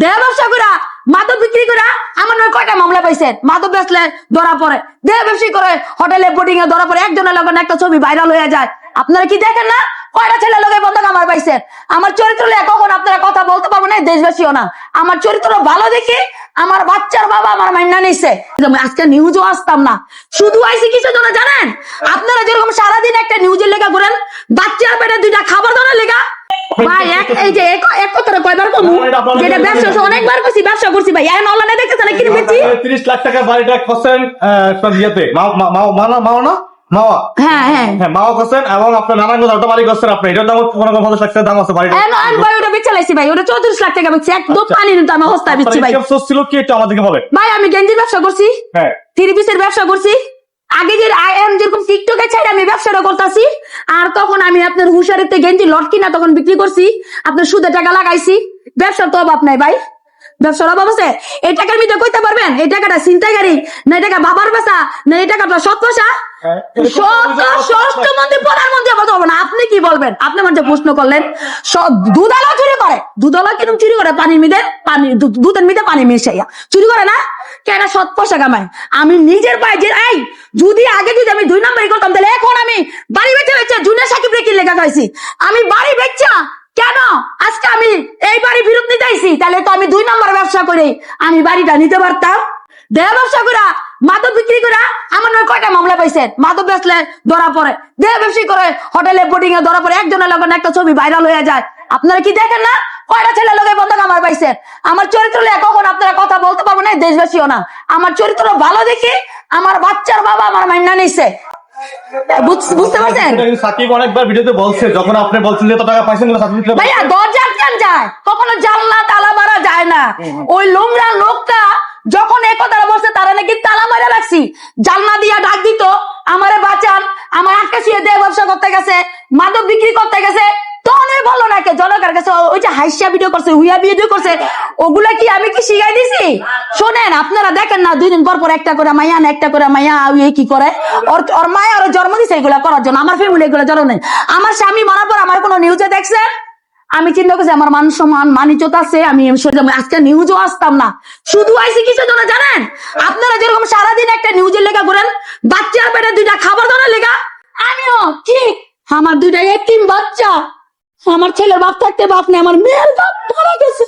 ব্যবসা করা মাদক বিক্রি করা আমার নামে কয়টা মামলা পাইছেন মাদক ধরা পড়ে। ব্যবসা করে হোটেলে বোর্ডিং এ ধরা পড়ে। একজনের একটা ছবি ভাইরাল হয়ে যায়। আপনারা কি দেখেন না? কয়টা ছেলে লগে বন্ধ আমার পাইছেন আমার চরিত্র নিয়ে কখন আপনারা কথা বলতে পারব না? দেশবাসীও না। আমার চরিত্র ভালো দেখি, আমার বাচ্চার বাবা আমার মাইনা নিছে। আজকে নিউজও আসতাম না। শুধু আইসি কিছু জন্য জানেন? আপনারা যেরকম সারাদিন একটা নিউজের লেখা করেন, বাচ্চার পেটে দুইটা খাবার ভাই এক এই যে এক এক কথাটা কয়বার কমু? যেটা ব্যবসা অনেকবার করছি ব্যবসা করছি ভাই। এখন অনলাইনে দেখতেছেন না কিনে বেচি তিরিশ লাখ টাকা বাড়িটা খসেন ইয়েতে। মা- মা- মা- মানা মাও না? মাওয়া হ্যাঁ হ্যাঁ। হ্যাঁ মাওয়া খসেন এবং আপনার নারায়ণগঞ্জ আলটা বাড়ি করছেন আপনি। এটার দাম কোনো কোনো পঞ্চাশ লাখ টাকা দাম আছে বাড়িটা আমি ভাই ওটা বেচে লাইছি ভাই। ওটা চৌত্রিশ লাখ টাকা বেচছি। একদম পানি নিতে আমি হস্তা বেচছি ভাই। আপনার ছিল কি? একটু আমাদেরকে বলেন। ভাই আমি গেঞ্জির ব্যবসা করছি। হ্যাঁ। থ্রি পিসের ব্যবসা করছি। আগে যে যেরকম টিকটকে ছাড়া আমি ব্যবসাটা করতেছি আর তখন আমি আপনার হুশারিতে গেঞ্জি লট কিনা তখন বিক্রি করছি আপনার সুদে টাকা লাগাইছি। ব্যবসার তো অভাব নাই ভাই। ব্যবসার অভাব আছে? এই টাকার ভিতরে কইতে পারবেন? এই টাকাটা চিন্তাগারি না এই টাকা বাবার বাসা না এই টাকাটা সৎ পয়সা না। আপনি কি বলবেন? আপনি প্রশ্ন করলেন দুধালা চুরি করে। দুধালা কীরকম চুরি করে? পানির মিদে পানি দুধের মিদে পানি মিশাইয়া। চুরি করে না? কেন সৎ পয়সা কামায় আমি নিজের পায়ে যে এই যদি আগে যদি আমি দুই নম্বরই করতাম তাহলে এখন আমি বাড়ি বেচে বেচে জুনিয়র খাইছি আমি বাড়ি বেচা? কেন? আজকে আমি এই বাড়ি ফেরত নিতে আইছি। তাহলে তো আমি দুই নম্বর ব্যবসা করে। আমি বাড়িটা নিতে পারতাম। দেহ ব্যবসা করা মাদক বিক্রি করা আমার নামে কয়টা মামলা পাইছেন? মাদক বেচলে ধরা পড়ে। দেহ ব্যবসা করে হোটেলে বোর্ডিং এ ধরা পড়ে। একজনের লগে একটা ছবি ভাইরাল হয়ে যায়। আপনারা কি দেখেন না? কয়টা ছেলে লগে বন্ধ আমার পাইছেন? আমার চরিত্র নিয়ে কখন আপনারা কথা বলতে পারব না? দেশবাসীও না। আমার চরিত্র ভালো দেখি, আমার বাচ্চার বাবা আমার মাইনা নিছে। বুঝতে পারছেন? সাকিব অনেকবার ভিডিওতে বলছে যখন আপনি বলছেন যে টাকা পাইছেন ভাইয়া দরজা কেন যায়? কখনো জানলা তালা মারা যায় না। ওই লোমরা লোকটা যখন এক কথাটা বলছে তারা নাকি তালা মারা রাখছি। জানলা দিয়া ডাক দিত আমারে বাঁচান আমার আটকে শুয়ে দেয় ব্যবসা করতে গেছে মাদক বিক্রি করতে গেছে তখন বলল না কে? জনকার কাছে ওই যে ভিডিও করছে, হুইয়া ভিডিও করছে, ওগুলা কি আমি কি শিখাই দিছি? শোনেন, আপনারা দেখেন না, দুই দিন পর পর একটা করে মাইয়া না একটা করে মাইয়া কি করে? ওর ওর মায়া ওর জন্ম দিছে এগুলা করার জন্য, আমার ফ্যামিলি এগুলো জন্ম নেই। আমার স্বামী পর আমার কোনো নিউজে আমি চিন্তা করছি, আমার মান সম্মান মানিচত আছে, আমি আজকে নিউজও আসতাম না। শুধু আইসি কিছু জন্য জানেন? আপনারা যেরকম সারাদিন একটা নিউজের লেখা করেন বাচ্চার পেটে দুইটা খাবার দানের লেখা, আমিও ঠিক, আমার দুইটা এতিম বাচ্চা। আমার ছেলের বাপ থাকতে বাপ নেই আমার মেয়ের বাপ মারা গেছে।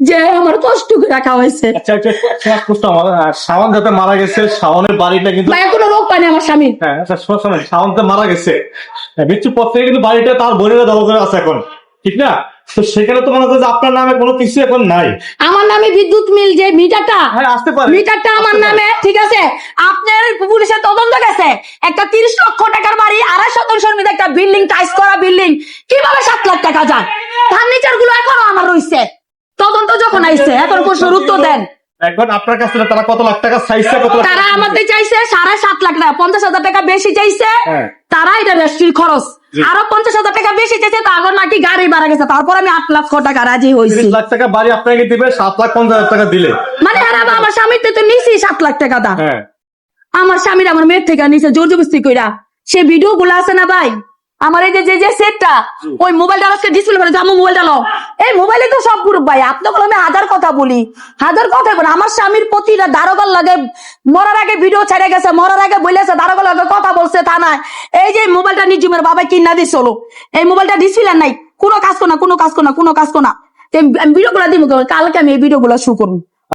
যে আমার কষ্ট করে রাখা হয়েছে আচ্ছা আচ্ছা আচ্ছা, এক প্রশ্ন আমার আহ, শাওন যাতে মারা গেছে শাওনের বাড়িটা কিন্তু ভাই কোনো রোগ পায়নি আমার স্বামীর হ্যাঁ আচ্ছা শোনো, শোনো, শাওন তো মারা গেছে। হ্যাঁ, মৃত্যুর পর থেকে কিন্তু বাড়িটা তার বোনেরা দখল করে আছে এখন। ঠিক না? তো সেখানে তো মনে হচ্ছে আপনার নামে কোনো কিছু এখন নাই। আমার নামে বিদ্যুৎ মিল যে মিটারটা হ্যাঁ আসতে পারে। মিটারটা আমার নামে ঠিক আছে? আপনার পুলিশের তদন্ত গেছে। একটা তিরিশ লক্ষ টাকার বাড়ি আড়াই শতাংশের একটা বিল্ডিং টাইস করা বিল্ডিং কীভাবে সাত লাখ টাকা যায়? ফার্নিচারগুলো এখনও আমার রয়েছে। তদন্ত যখন আইছে এখন প্রশ্নের উত্তর দেন। এখন আপনার কাছ থেকে তারা কত লাখ টাকা চাইছে কত তারা আমাদের চাইছে সাড়ে সাত লাখ টাকা পঞ্চাশ হাজার টাকা বেশি চাইছে। হ্যাঁ। তারা এটা রেস্ট্রির খরচ। আরও পঞ্চাশ হাজার টাকা বেশি চাইছে তারপর নাকি গাড়ি বাড়া গেছে। তারপর আমি আট লক্ষ টাকা রাজি হয়েছি। লাখ টাকা বাড়ি আপনাকে দিবে সাত লাখ পঞ্চাশ হাজার টাকা দিলে। মানে আমার স্বামীর তো নিছি সাত লাখ টাকা দা। হ্যাঁ। আমার স্বামীর আমার মেয়ের থেকে নিচে জোর জবস্তি কইরা। সে ভিডিও গুলো আছে না ভাই? আমার এই যে যে যে সেটটা ওই মোবাইলটা আজকে ডিসপ্লে করে জামু মোবাইলটা লো এই মোবাইলে তো সব গ্রুপ ভাই আপনাকে আমি হাজার কথা বলি। হাজার কথা বলি। আমার স্বামীর প্রতিটা দারোগার লাগে মরার আগে ভিডিও ছেড়ে গেছে মরার আগে বলেছে দারোগার লাগে কথা বলছে তা না। এই যে মোবাইলটা নিজুমের বাবা কিনা দিস হলো এই মোবাইলটা ডিসপ্লে নাই। কোনো কাজ করো না কোনো কাজ করো না কোনো কাজ করো না। ভিডিও গুলা দিব কালকে আমি এই ভিডিও গুলা শুরু করব।